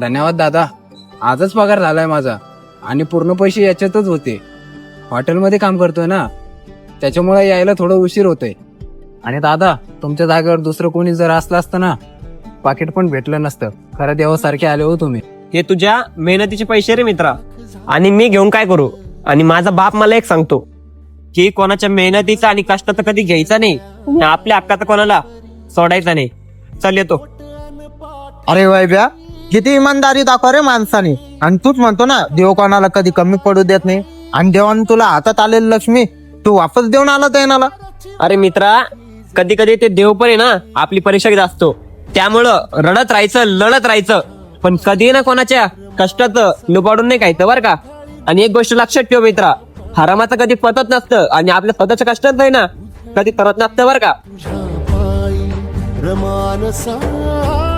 धन्यवाद दादा. आजच पगार झालाय माझा. आणि पूर्ण पैसे याच्यातच होते. हॉटेलमध्ये काम करतोय ना? त्याच्यामुळे यायला थोडं उशीर होतोय. आणि दादा तुमच्या जागेवर दुसरं कोणी जर असलं असतं ना? पाकिट पण भेटलं नसतं. खरं देवासारखे आले हो तुम्ही. हे तुझ्या मेहनतीचे पैसे रे मित्रा. आणि मी घेऊन काय करू? आणि माझा बाप मला एक सांगतो. की कोणाच्या मेहनतीचा आणि कष्टाचा कधी घ्यायचा नाही. आणि आपल्या हक्काचा कोणाला सोडायचा नाही. चल येतो. अरे वैभ्या किती इमानदारी दाखव रे माणसाने. आणि तूच म्हणतो ना देव कोणाला कधी कमी पडू देत नाही. आणि देवाने तुला हातात आलेली लक्ष्मी तू वापस देऊन आला त्यानाला अरे मित्रा कधी कधी ते देव पण आहे ना आपली परीक्षा घेत असतो. त्यामुळं रडत राहायचं लढत राहायचं. पण कधी ना कोणाच्या कष्टाचं लुबाडून नाही खायचं बरं का. आणि एक गोष्ट लक्षात ठेव मित्रा हरामाचं कधी पतत नसतं आणि आपल्या स्वतःच्या कष्टात आहे ना कधी करत नसतं बरं का. रमानसा.